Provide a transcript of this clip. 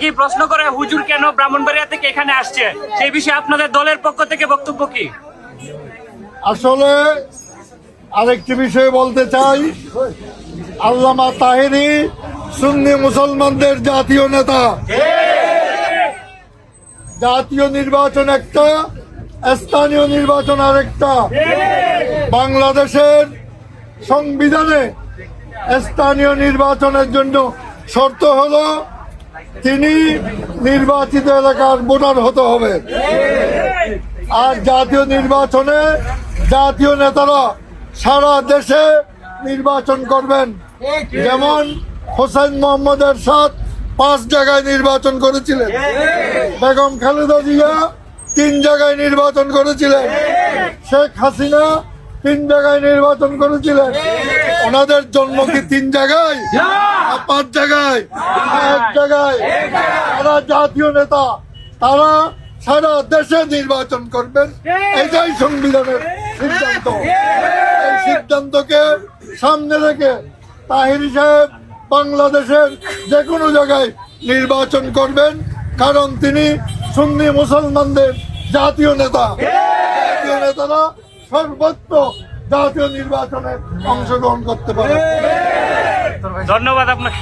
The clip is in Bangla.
কি প্রশ্ন করে হুজুর কেন ব্রাহ্মণবাড়িয়া থেকে এখানে আসছে? সেই বিষয়ে আপনাদের দলের পক্ষ থেকে বক্তব্য কি? আসলে আরেকটি বিষয় বলতে চাই। আল্লামা তাহেরি সুন্নি মুসলমানদের জাতীয় নেতা। জাতীয় নির্বাচন একটা, স্থানীয় নির্বাচন আরেকটা। বাংলাদেশের সংবিধানে স্থানীয় নির্বাচনের জন্য শর্ত হলো তিনি নির্বাচিত এলাকার ভোটার হতে হবে। আর জাতীয় নির্বাচনে জাতীয় নেতারা সারা দেশে নির্বাচন করবেন। যেমন হোসেন মোহাম্মদের সাথ পাঁচ জায়গায় নির্বাচন করেছিলেন। বেগম খালেদা জিয়া তিন জায়গায় নির্বাচন করেছিলেন। শেখ হাসিনা তিন জায়গায় নির্বাচন করেছিলেন। ওনাদের জন্ম কি তিন জায়গায়? পাঁচ জায়গায়? এক জায়গায়? তারা জাতীয় নেতা তারা সারা দেশে নির্বাচন করবেন। এটাই সংবিধানের সিদ্ধান্ত। এই সিদ্ধান্তকে সামনে রেখে তাহিরি সাহেব বাংলাদেশের যে কোনো জায়গায় নির্বাচন করবেন কারণ তিনি সুন্নি মুসলমানদের জাতীয় নেতা। জাতীয় নেতারা সর্বত্র জাতীয় নির্বাচনে অংশগ্রহণ করতে পারে। ধন্যবাদ আপনাকে।